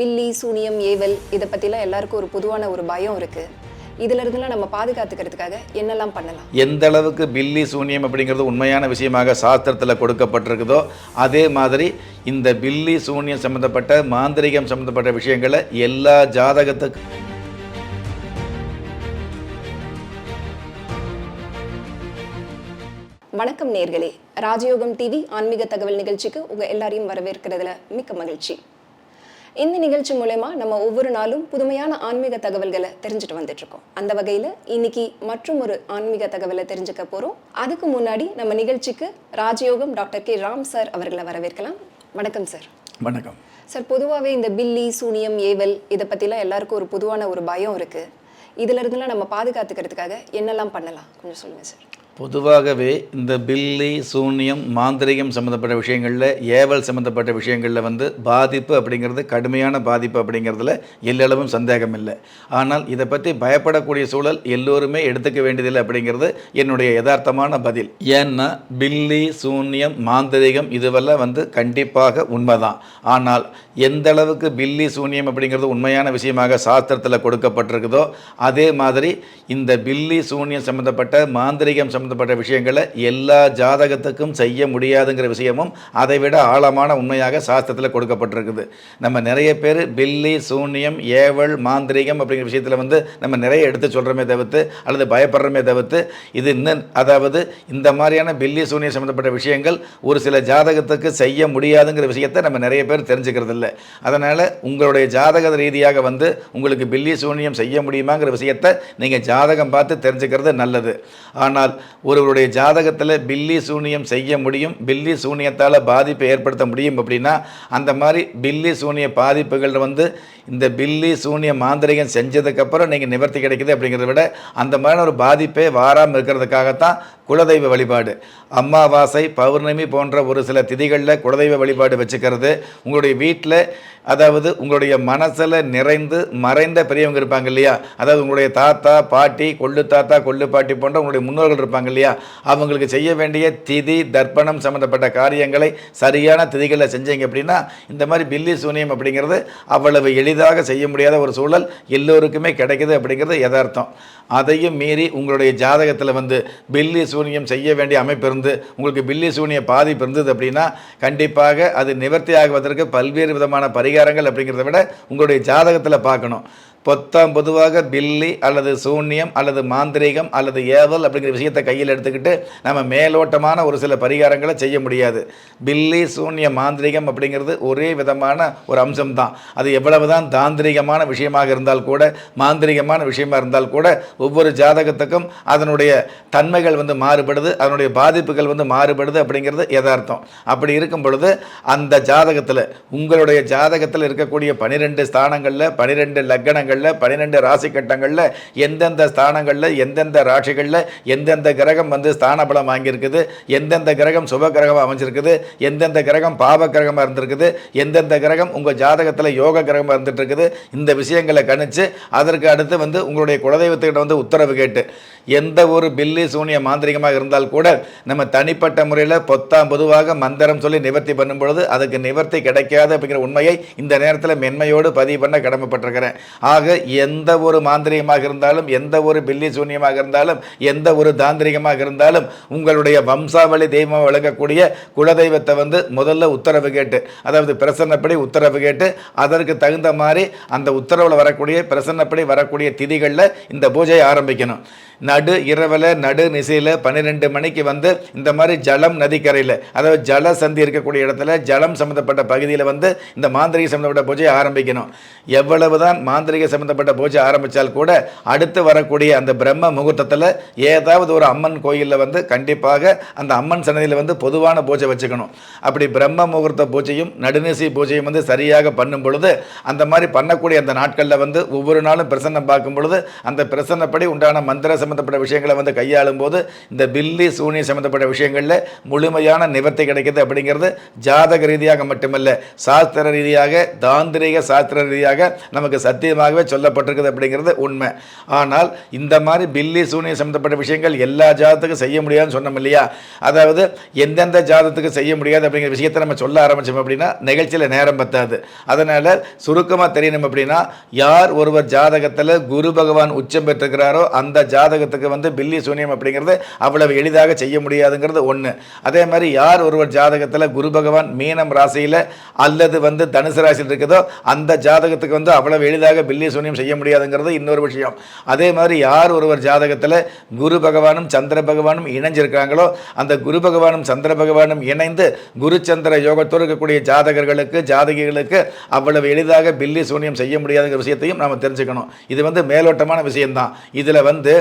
பில்லி சூனியம் ஏவல் இதை பற்றிலாம் எல்லாருக்கும் ஒரு பொதுவான ஒரு பயம் இருக்குது இதுல இருந்தெல்லாம் நம்ம பாதுகாத்துக்கிறதுக்காக என்னெல்லாம் பண்ணலாம்? எந்த அளவுக்கு பில்லி சூனியம் அப்படிங்கிறது உண்மையான விஷயமாக சாஸ்திரத்தில் கொடுக்கப்பட்டிருக்குதோ அதே மாதிரி இந்த பில்லி சூனியம் சம்மந்தப்பட்ட மாந்திரிகம் சம்மந்தப்பட்ட விஷயங்களை எல்லா ஜாதகத்துக்கு வணக்கம் நேர்களே. ராஜயோகம் டிவி ஆன்மீக தகவல் நிகழ்ச்சிக்கு உங்க எல்லாரையும் வரவேற்கிறதுல மிக்க மகிழ்ச்சி. இந்த நிகழ்ச்சி மூலயமா நம்ம ஒவ்வொரு நாளும் புதுமையான ஆன்மீக தகவல்களை தெரிஞ்சுட்டு வந்துட்டு இருக்கோம் அந்த வகையில இன்னைக்கு மற்றும் ஒரு ஆன்மீக தகவலை தெரிஞ்சுக்க போறோம். அதுக்கு முன்னாடி நம்ம நிகழ்ச்சிக்கு ராஜயோகம் டாக்டர் கே. ராம் சார் அவர்களை வரவேற்கலாம். வணக்கம் சார். வணக்கம். சார் பொதுவாகவே இந்த பில்லி சூனியம் ஏவல் இதை பற்றிலாம் எல்லாருக்கும் ஒரு பொதுவான ஒரு பயம் இருக்குது இதுல இருந்தெல்லாம் நம்ம பாதுகாத்துக்கிறதுக்காக என்னெல்லாம் பண்ணலாம்? கொஞ்சம் சொல்லுங்கள் சார். பொதுவாகவே இந்த பில்லி சூன்யம் மாந்திரிகம் சம்மந்தப்பட்ட விஷயங்களில் ஏவல் சம்மந்தப்பட்ட விஷயங்களில் வந்து பாதிப்பு அப்படிங்கிறது கடுமையான பாதிப்பு அப்படிங்கிறதுல எல்லளவும் சந்தேகம் இல்லை ஆனால் இதை பற்றி பயப்படக்கூடிய சூழல் எல்லோருமே எடுத்துக்க வேண்டியதில்லை அப்படிங்கிறது என்னுடைய யதார்த்தமான பதில். ஏன்னா பில்லி சூன்யம் மாந்திரிகம் இதுவெல்லாம் வந்து கண்டிப்பாக உண்மைதான். ஆனால் எந்த அளவுக்கு பில்லி சூன்யம் அப்படிங்கிறது உண்மையான விஷயமாக சாஸ்திரத்தில் கொடுக்கப்பட்டிருக்குதோ அதே மாதிரி இந்த பில்லி சூன்யம் சம்மந்தப்பட்ட மாந்திரிகம் சம்பந்தப்பட்ட விஷயங்களை எல்லா ஜாதகத்துக்கும் செய்ய முடியாதுங்கிற விஷயமும் அதை விட ஆழமான உண்மையாக சாஸ்திரத்தில் கொடுக்கப்பட்டிருக்குது. நம்ம நிறைய பேர் பில்லி சூன்யம் ஏவல் மாந்திரிகம் அப்படிங்கிற விஷயத்தில் வந்து நம்ம நிறைய எடுத்து சொல்கிறோமே தவிர்த்து அல்லது பயப்படுறோமே தவிர்த்து இது இன்னும் அதாவது இந்த மாதிரியான பில்லி சூன்யம் சம்மந்தப்பட்ட விஷயங்கள் ஒரு சில ஜாதகத்துக்கு செய்ய முடியாதுங்கிற விஷயத்தை நம்ம நிறைய பேர் தெரிஞ்சுக்கிறது இல்லை அதனால் உங்களுடைய ஜாதக ரீதியாக வந்து உங்களுக்கு பில்லி சூன்யம் செய்ய முடியுமாங்கிற விஷயத்தை நீங்கள் ஜாதகம் பார்த்து தெரிஞ்சுக்கிறது நல்லது. ஆனால் ஒருவருடைய ஜாதகத்தில் பில்லி சூனியம் செய்ய முடியும். பில்லி சூனியத்தால் பாதிப்பை ஏற்படுத்த முடியும் அப்படின்னா அந்த மாதிரி பில்லி சூனிய பாதிப்புகள் வந்து இந்த பில்லி சூனிய மாந்திரிகம் செஞ்சதுக்கப்புறம் நீங்கள் நிவர்த்தி கிடைக்குது அப்படிங்கிறத விட அந்த மாதிரியான ஒரு பாதிப்பே வாராமல் இருக்கிறதுக்காகத்தான் குலதெய்வ வழிபாடு. அம்மாவாசை பௌர்ணமி போன்ற ஒரு சில திதிகளில் குலதெய்வ வழிபாடு வச்சுக்கிறது. உங்களுடைய வீட்டில் அதாவது உங்களுடைய மனசில் நிறைந்து மறைந்த பெரியவங்க இருப்பாங்க இல்லையா? அதாவது உங்களுடைய தாத்தா பாட்டி கொள்ளு தாத்தா கொள்ளு பாட்டி போன்ற உங்களுடைய முன்னோர்கள் இருப்பாங்க இல்லையா? அவங்களுக்கு செய்ய வேண்டிய திதி தர்ப்பணம் சம்மந்தப்பட்ட காரியங்களை சரியான திதிகளில் செஞ்சீங்க அப்படின்னா இந்த மாதிரி பில்லி சூனியம் அப்படிங்கிறது அவ்வளவு எளிதாக செய்ய முடியாத ஒரு சூழல் எல்லோருக்குமே கிடைக்குது அப்படிங்கிறது யதார்த்தம். அதையும் மீறி உங்களுடைய ஜாதகத்தில் வந்து பில்லி சூனியம் செய்ய வேண்டிய அமைப்பு இருந்து உங்களுக்கு பில்லி சூனிய பாதிப்பு இருந்தது அப்படின்னா கண்டிப்பாக அது நிவர்த்தி ஆகுவதற்கு பல்வேறு விதமான பரிகாரங்கள் அப்படிங்கிறத விட உங்களுடைய ஜாதகத்தில் பார்க்கணும். பொத்தாம் பொதுவாக பில்லி அல்லது சூன்யம் அல்லது மாந்திரீகம் அல்லது ஏவல் அப்படிங்கிற விஷயத்தை கையில் எடுத்துக்கிட்டு நம்ம மேலோட்டமான ஒரு சில பரிகாரங்களை செய்ய முடியாது. பில்லி சூன்யம் மாந்திரீகம் அப்படிங்கிறது ஒரே விதமான ஒரு அம்சம் தான் அது எவ்வளவு தான் தாந்திரிகமான விஷயமாக இருந்தால் கூட மாந்திரிகமான விஷயமாக இருந்தால் கூட ஒவ்வொரு ஜாதகத்துக்கும் அதனுடைய தன்மைகள் வந்து மாறுபடுது அதனுடைய பாதிப்புகள் வந்து மாறுபடுது அப்படிங்கிறது யதார்த்தம். அப்படி இருக்கும் பொழுது அந்த ஜாதகத்தில் உங்களுடைய ஜாதகத்தில் இருக்கக்கூடிய பனிரெண்டு ஸ்தானங்களில் பனிரெண்டு லக்கணங்கள் கட்டங்களில் பன்னிரெண்டு ராசி கட்டங்களில் எந்தெந்த ஸ்தானங்களில் எந்தெந்த ராசிகளில் எந்தெந்த கிரகம் வந்து ஸ்தான பலம் வாங்கியிருக்குது எந்தெந்த கிரகம் சுப கிரகமாக அமைஞ்சிருக்குது எந்தெந்த கிரகம் பாவ கிரகமாக இருந்திருக்குது எந்தெந்த கிரகம் உங்கள் ஜாதகத்தில் யோக கிரகமாக இருந்துட்டு இருக்குது இந்த விஷயங்களை கணிச்சு அதற்கு அடுத்து வந்து உங்களுடைய குலதெய்வத்துக்கிட்ட வந்து உத்தரவு கேட்டு. எந்த ஒரு பில்லி சூனிய மாந்திரிகமாக இருந்தால் கூட நம்ம தனிப்பட்ட முறையில் பொத்தாம் பொதுவாக மந்திரம் சொல்லி நிவர்த்தி பண்ணும் பொழுது அதுக்கு நிவர்த்தி கிடைக்காது அப்படிங்கிற உண்மையை இந்த நேரத்தில் மென்மையோடு பதிவு பண்ண கடமைப்பட்டிருக்கிறேன். ஆக எந்த ஒரு மாந்திரிகமாக இருந்தாலும் எந்த ஒரு பில்லி சூன்யமாக இருந்தாலும் எந்த ஒரு தாந்திரிகமாக இருந்தாலும் உங்களுடைய வம்சாவளி தெய்வமாக விளங்கக்கூடிய குலதெய்வத்தை வந்து முதல்ல உத்தரவு கேட்டு அதாவது பிரசன்னப்படி உத்தரவு கேட்டு அதற்கு தகுந்த மாதிரி அந்த உத்தரவில் வரக்கூடிய பிரசன்னப்படி வரக்கூடிய திதிகளில் இந்த பூஜையை ஆரம்பிக்கணும். நடு இரவில் நடு நிசையில் பன்னிரெண்டு மணிக்கு வந்து இந்த மாதிரி ஜலம் நதிக்கரையில் அதாவது ஜல சந்தி இருக்கக்கூடிய இடத்துல ஜலம் சம்மந்தப்பட்ட பகுதியில் வந்து இந்த மாந்திரிக சம்மந்தப்பட்ட பூஜையை ஆரம்பிக்கணும். எவ்வளவு தான் மாந்திரிக சம்மந்தப்பட்ட பூஜை ஆரம்பித்தால் கூட அடுத்து வரக்கூடிய அந்த பிரம்ம முகூர்த்தத்தில் ஏதாவது ஒரு அம்மன் கோயிலில் வந்து கண்டிப்பாக அந்த அம்மன் சன்னதியில் வந்து பொதுவான பூஜை வச்சுக்கணும். அப்படி பிரம்ம முகூர்த்த பூஜையும் நடுநிசி பூஜையும் வந்து சரியாக பண்ணும் பொழுது அந்த மாதிரி பண்ணக்கூடிய அந்த நாட்களில் வந்து ஒவ்வொரு நாளும் பிரசன்னம் பார்க்கும் பொழுது அந்த பிரசன்னப்படி உண்டான மந்திர சம்மந்தப்பட்ட விஷயங்களை வந்து கையாளும் போது இந்த பில்லி சூனியம் சம்மந்தப்பட்ட விஷயங்களில் முழுமையான நிவர்த்தி கிடைக்கிது அப்படிங்கிறது ஜாதக ரீதியாக மட்டுமல்ல சாஸ்திர ரீதியாக தாந்திரிக சாஸ்திர ரீதியாக நமக்கு சத்தியமாகவே தெளிவாகவே சொல்லப்பட்டிருக்குது அப்படிங்கிறது உண்மை. ஆனால் இந்த மாதிரி பில்லி சூனியம் சம்மந்தப்பட்ட விஷயங்கள் எல்லா ஜாதத்துக்கும் செய்ய முடியாதுன்னு சொன்னோம் இல்லையா? அதாவது எந்தெந்த ஜாதத்துக்கு செய்ய முடியாது அப்படிங்கிற விஷயத்தை நம்ம சொல்ல ஆரம்பிச்சோம் அப்படின்னா நிகழ்ச்சியில் நேரம் பத்தாது. அதனால் சுருக்கமாக தெரியணும் அப்படின்னா யார் ஒருவர் ஜாதகத்தில் குரு பகவான் உச்சம் பெற்றிருக்கிறாரோ அந்த ஜாதகத்துக்கு வந்து பில்லி சூனியம் அப்படிங்கிறது அவ்வளவு எளிதாக செய்ய முடியாதுங்கிறது ஒன்று அதே மாதிரி யார் ஒருவர் ஜாதகத்தில் குரு பகவான் மீனம் ராசியில் அல்லது வந்து தனுசு ராசியில் இருக்குதோ அந்த ஜாதகத்துக்கு வந்து அவ்வளவு எளிதாக பில்லி சூனியம் செய்ய முடியாதுங்கிறது இன்னொரு விஷயம். அதே மாதிரி யார் ஒருவர் ஜாதகத்தில் குரு பகவானும் சந்திர பகவானும் இணைஞ்சிருக்காங்களோ அந்த குரு பகவானும் சந்திர பகவானும் இணைந்து குரு சந்திர யோகத்தோடு இருக்கக்கூடிய ஜாதகர்களுக்கு ஜாதகிகளுக்கு அவ்வளவு எளிதாக பில்லி சூனியம் செய்ய முடியாதுங்கிற விஷயத்தையும் நாம் தெரிஞ்சுக்கணும். இது வந்து மேலோட்டமான விஷயம்தான். இதில் வந்து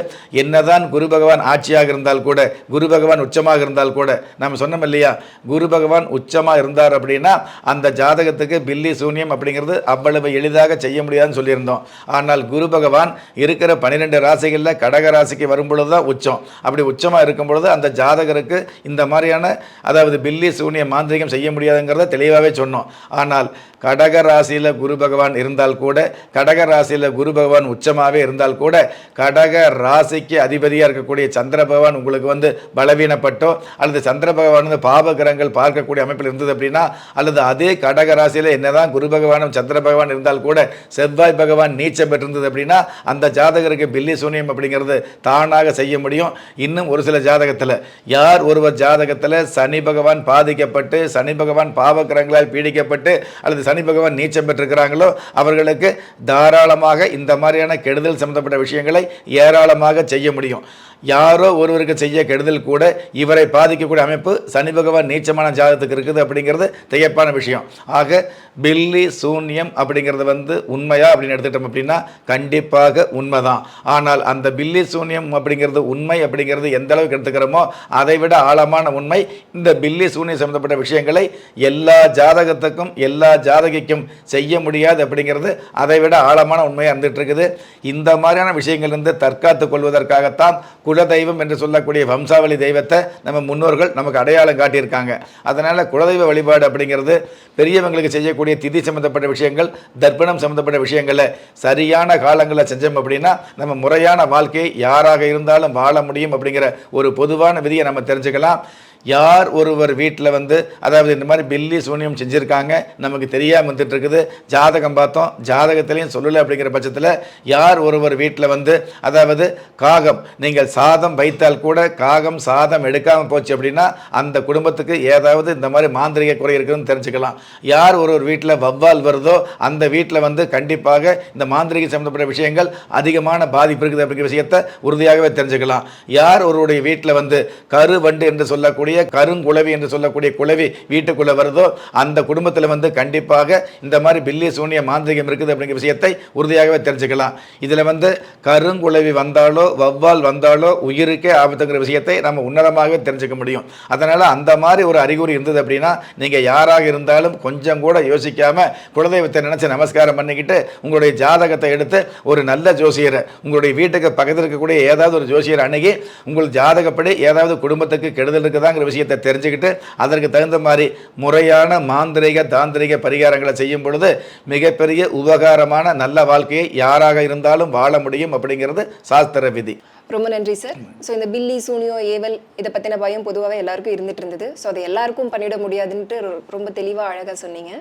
என்னதான் குரு பகவான் ஆட்சியாக இருந்தால் கூட குரு பகவான் உச்சமாக இருந்தால் கூட நம்ம சொன்னோம் இல்லையா? குரு பகவான் உச்சமாக இருந்தார் அப்படின்னா அந்த ஜாதகத்துக்கு பில்லி சூனியம் அப்படிங்கிறது அவ்வளவு எளிதாக செய்ய முடியாதுன்னு சொல்லியிருந்தோம். ஆனால் குரு பகவான் இருக்கிற பன்னிரெண்டு ராசிகளில் கடக ராசிக்கு வரும் பொழுது தான் உச்சம். அப்படி உச்சமாக இருக்கும் பொழுது அந்த ஜாதகருக்கு இந்த மாதிரியான அதாவது பில்லி சூனிய மாந்திரிகம் செய்ய முடியாதுங்கிறத தெளிவாகவே சொன்னோம். ஆனால் கடக ராசியில் குரு பகவான் இருந்தால் கூட கடக ராசியில் குரு பகவான் உச்சமாகவே இருந்தால் கூட கடக ராசிக்கு அதிபதியாக இருக்கக்கூடிய சந்திர பகவான் உங்களுக்கு வந்து பலவீனப்பட்டோ அல்லது சந்திர பகவான் வந்து பாப கிரகங்கள் பார்க்கக்கூடிய அமைப்பில் இருந்தது அப்படின்னா அல்லது அதே கடக ராசியில் என்னதான் குரு பகவானும் சந்திர பகவான் இருந்தால் கூட செவ்வாய் பகவான் நீச்சம் பெற்றிருந்தது அப்படின்னா அந்த ஜாதகருக்கு பில்லி சூனியம் அப்படிங்கிறது தானாக செய்ய முடியும். இன்னும் ஒரு சில ஜாதகத்தில் யார் ஒருவர் ஜாதகத்தில் சனி பகவான் பாதிக்கப்பட்டு சனி பகவான் பாவக்கிரங்களால் பீடிக்கப்பட்டு அல்லது சனி பகவான் நீச்சம் பெற்றிருக்கிறாங்களோ அவர்களுக்கு தாராளமாக இந்த மாதிரியான கெடுதல் சம்பந்தப்பட்ட விஷயங்களை ஏராளமாக செய்ய முடியும். யாரோ ஒருவருக்கு செய்ய கெடுதல் கூட இவரை பாதிக்கக்கூடிய அமைப்பு சனி பகவான் நீச்சமான ஜாதகத்துக்கு இருக்குது அப்படிங்கிறது திகைப்பான விஷயம். ஆக பில்லி சூன்யம் அப்படிங்கிறது வந்து உண்மையா அப்படின்னு எடுத்து எடுத்துட்டோம் அப்படின்னா கண்டிப்பாக உண்மைதான். ஆனால் அந்த பில்லி சூன்யம் அப்படிங்கிறது உண்மை அப்படிங்கிறது எந்த அளவுக்கு எடுத்துக்கிறோமோ அதை விட ஆழமான உண்மை இந்த பில்லி சூன்யம் சம்பந்தப்பட்ட விஷயங்களை எல்லா ஜாதகத்துக்கும் எல்லா ஜாதகிக்கும் செய்ய முடியாது அப்படிங்கிறது அதை விட ஆழமான உண்மையாக இருந்துட்டு இருக்குது இந்த மாதிரியான விஷயங்கள் இருந்து தற்காத்துக் கொள்வதற்காகத்தான் குலதெய்வம் என்று சொல்லக்கூடிய வம்சாவளி தெய்வத்தை நம்ம முன்னோர்கள் நமக்கு அடையாளம் காட்டியிருக்காங்க. அதனால் குலதெய்வ வழிபாடு அப்படிங்கிறது பெரியவங்களுக்கு செய்யக்கூடிய திதி சம்மந்தப்பட்ட விஷயங்கள் தர்ப்பணம் சம்மந்தப்பட்ட விஷயங்களை சரியான காலங்களில் செஞ்சோம் அப்படின்னா நம்ம முறையான வாழ்க்கையை யாராக இருந்தாலும் வாழ முடியும் அப்படிங்கிற ஒரு பொதுவான விதியை நம்ம தெரிஞ்சுக்கலாம். யார் ஒருவர் வீட்டில் வந்து அதாவது இந்த மாதிரி பில்லி சூனியம் செஞ்சுருக்காங்க நமக்கு தெரியாமல் வந்துட்டு இருக்குது ஜாதகம் பார்த்தோம் ஜாதகத்திலையும் சொல்லலை அப்படிங்கிற பட்சத்தில் யார் ஒருவர் வீட்டில் வந்து அதாவது காகம் நீங்கள் சாதம் வைத்தால் கூட காகம் சாதம் எடுக்காமல் போச்சு அப்படின்னா அந்த குடும்பத்துக்கு ஏதாவது இந்த மாதிரி மாந்திரிக குறை இருக்குதுன்னு தெரிஞ்சுக்கலாம். யார் ஒருவர் வீட்டில் வவ்வால் வருதோ அந்த வீட்டில் வந்து கண்டிப்பாக இந்த மாந்திரிக சம்மந்தப்பட்ட விஷயங்கள் அதிகமான பாதிப்பு இருக்குது அப்படிங்கிற விஷயத்தை உறுதியாகவே தெரிஞ்சுக்கலாம். யார் ஒருவருடைய வீட்டில் வந்து கரு வண்டு என்று சொல்லக்கூடிய கருங்குளவி என்று சொல்லக்கூடிய குளவி வீட்டுக்குள்ளே வருதோ அந்த குடும்பத்தில் வந்து கண்டிப்பாக இந்த மாதிரி பில்லி சூனிய மாந்திரிகம் இருக்குது அப்படிங்கிற விஷயத்தை உறுதியாகவே தெரிஞ்சுக்கலாம். இதில் வந்து கருங்குளவி வந்தாலோ வவ்வால் வந்தாலோ உயிருக்கே ஆபத்துங்கிற விஷயத்தை நம்ம உன்னதமாகவே தெரிஞ்சுக்க முடியும். அதனால் அந்த மாதிரி ஒரு அறிகுறி இருந்தது அப்படின்னா நீங்கள் யாராக இருந்தாலும் கொஞ்சம் கூட யோசிக்காமல் குலதெய்வத்தை நினச்சி நமஸ்காரம் பண்ணிக்கிட்டு உங்களுடைய ஜாதகத்தை எடுத்து ஒரு நல்ல ஜோசியரை உங்களுடைய வீட்டுக்கு பக்கத்தில் இருக்கக்கூடிய ஏதாவது ஒரு ஜோசியரை அணுகி உங்கள் ஜாதகப்படி ஏதாவது குடும்பத்துக்கு கெடுதல் இருக்குதாங்கிற விஷயத்தை தெரிஞ்சுக்கிட்டு அதற்கு தகுந்த மாதிரி முறையான மாந்திரிக தாந்திரிக பரிகாரங்களை செய்யும் பொழுது மிகப்பெரிய உபகாரமான நல்ல வாழ்க்கையை யாராக இருந்தாலும் வாழ முடியும் அப்படிங்கிறது சாஸ்திர விதி. ரொம்ப நன்றி சார். ஸோ இந்த பில்லி சூனியோ ஏவல் இதை பற்றின பயம் பொதுவாகவே எல்லாருக்கும் இருந்துட்டு இருந்தது. ஸோ அதை எல்லாருக்கும் பண்ணிட முடியாதுன்ட்டு ரொ- ரொம்ப தெளிவாக அழகாக சொன்னீங்க.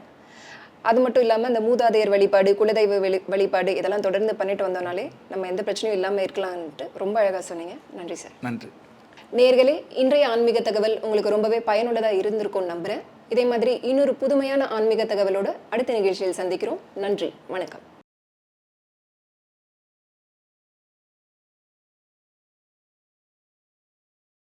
அது மட்டும் இல்லாமல் இந்த மூதாதையர் வழிபாடு குலதெய்வ வெளி வழிபாடு இதெல்லாம் தொடர்ந்து பண்ணிட்டு வந்தோம்னாலே நம்ம எந்த பிரச்சனையும் இல்லாமல் இருக்கலாம்ன்ட்டு ரொம்ப அழகாக சொன்னீங்க. நன்றி சார். நன்றி. நேர்களே இன்றைய ஆன்மீக தகவல் உங்களுக்கு ரொம்பவே பயனுள்ளதாக இருந்திருக்கும்னு நம்புகிறேன் இதே மாதிரி இன்னொரு புதுமையான ஆன்மீக தகவலோட அடுத்த நிகழ்ச்சியில் சந்திக்கிறோம். நன்றி. வணக்கம்.